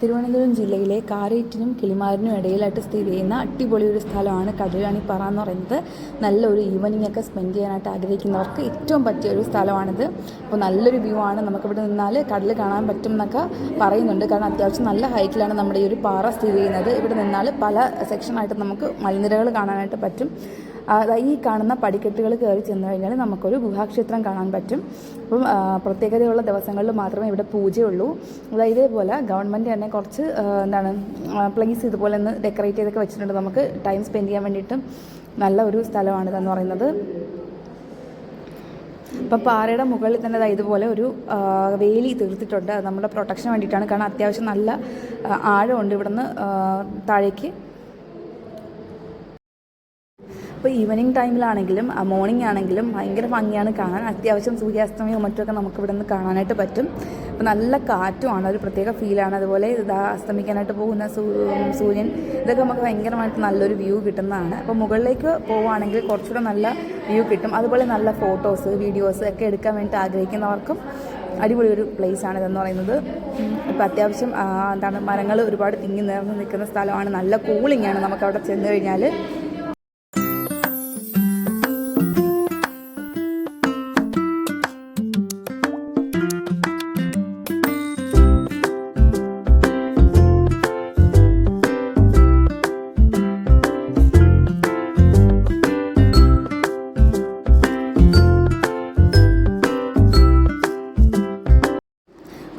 തിരുവനന്തപുരം ജില്ലയിലെ കാരേറ്റിനും കിളിമാരിനും ഇടയിലായിട്ട് സ്ഥിതി ചെയ്യുന്ന അടിപൊളി ഒരു സ്ഥലമാണ് കടലാണിപ്പാറ എന്ന് പറയുന്നത്. നല്ലൊരു ഈവനിങ് ഒക്കെ സ്പെൻഡ് ചെയ്യാനായിട്ട് ആഗ്രഹിക്കുന്നവർക്ക് ഏറ്റവും പറ്റിയ ഒരു സ്ഥലമാണിത്. അപ്പോൾ നല്ലൊരു വ്യൂ ആണ്. നമുക്കിവിടെ നിന്നാൽ കടൽ കാണാൻ പറ്റും എന്നൊക്കെ പറയുന്നുണ്ട്. കാരണം അത്യാവശ്യം നല്ല ഹൈറ്റിലാണ് നമ്മുടെ ഈ ഒരു പാറ സ്ഥിതി ചെയ്യുന്നത്. ഇവിടെ നിന്നാൽ പല സെക്ഷനായിട്ട് നമുക്ക് മലനിരകൾ കാണാനായിട്ട് പറ്റും. ഈ കാണുന്ന പടിക്കെട്ടുകൾ കയറി ചെന്ന് കഴിഞ്ഞാൽ നമുക്കൊരു ഗുഹാക്ഷേത്രം കാണാൻ പറ്റും. അപ്പം പ്രത്യേകതയുള്ള ദിവസങ്ങളിൽ മാത്രമേ ഇവിടെ പൂജയുള്ളൂ. അതായത് ഇതേപോലെ ഗവൺമെന്റ് തന്നെ കുറച്ച് എന്താണ് പ്ലേസ് ഇതുപോലെ ഒന്ന് ഡെക്കറേറ്റ് ചെയ്തൊക്കെ വെച്ചിട്ടുണ്ട്. നമുക്ക് ടൈം സ്പെൻഡ് ചെയ്യാൻ വേണ്ടിയിട്ടും നല്ല ഒരു സ്ഥലമാണിതെന്ന് പറയുന്നത്. അപ്പം പാറയുടെ മുകളിൽ തന്നെ ഇതുപോലെ ഒരു വേലി തീർത്തിട്ടുണ്ട്. നമ്മുടെ പ്രൊട്ടക്ഷന് വേണ്ടിയിട്ടാണ്. കാരണം അത്യാവശ്യം നല്ല ആഴമുണ്ട് ഇവിടുന്ന് താഴേക്ക്. ഇപ്പോൾ ഈവനിങ് ടൈമിലാണെങ്കിലും മോർണിംഗ് ആണെങ്കിലും ഭയങ്കര ഭംഗിയാണ് കാണാൻ. അത്യാവശ്യം സൂര്യാസ്തമയവും മറ്റുമൊക്കെ നമുക്ക് ഇവിടെ നിന്ന് കാണാനായിട്ട് പറ്റും. അപ്പോൾ നല്ല കാറ്റുമാണ് ഒരു പ്രത്യേക ഫീലാണ്. അതുപോലെ ഇതാ അസ്തമിക്കാനായിട്ട് പോകുന്ന സൂര്യൻ ഇതൊക്കെ നമുക്ക് ഭയങ്കരമായിട്ട് നല്ലൊരു വ്യൂ കിട്ടുന്നതാണ്. അപ്പോൾ മുകളിലേക്ക് പോവുകയാണെങ്കിൽ കുറച്ചുകൂടെ നല്ല വ്യൂ കിട്ടും. അതുപോലെ നല്ല ഫോട്ടോസ് വീഡിയോസ് ഒക്കെ എടുക്കാൻ വേണ്ടി ആഗ്രഹിക്കുന്നവർക്കും അടിപൊളി ഒരു പ്ലേസ് ആണ് ഇതെന്ന് പറയുന്നത്. ഇപ്പോൾ അത്യാവശ്യം എന്താണ് മരങ്ങൾ ഒരുപാട് തിങ്ങി നിറഞ്ഞ് നിൽക്കുന്ന സ്ഥലമാണ്. നല്ല കൂളിംഗ് ആണ് നമുക്ക് അവിടെ ചെന്ന് കഴിഞ്ഞാൽ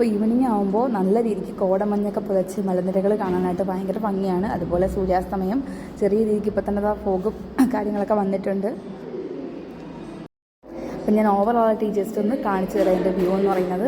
അപ്പോൾ ഈവനിങ് ആകുമ്പോൾ നല്ല രീതിക്ക് കോടമഞ്ഞൊക്കെ പുതച്ച് മലനിരകൾ കാണാനായിട്ട് ഭയങ്കര ഭംഗിയാണ്. അതുപോലെ സൂര്യാസ്തമയം ചെറിയ രീതിക്ക് ഇപ്പോൾ തന്നെ ഫോഗും കാര്യങ്ങളൊക്കെ വന്നിട്ടുണ്ട്. അപ്പം ഞാൻ ഓവറോളായിട്ട് ഈ ജസ്റ്റ് ഒന്ന് കാണിച്ചു തരാം എന്റെ വ്യൂ എന്ന് പറയുന്നത്.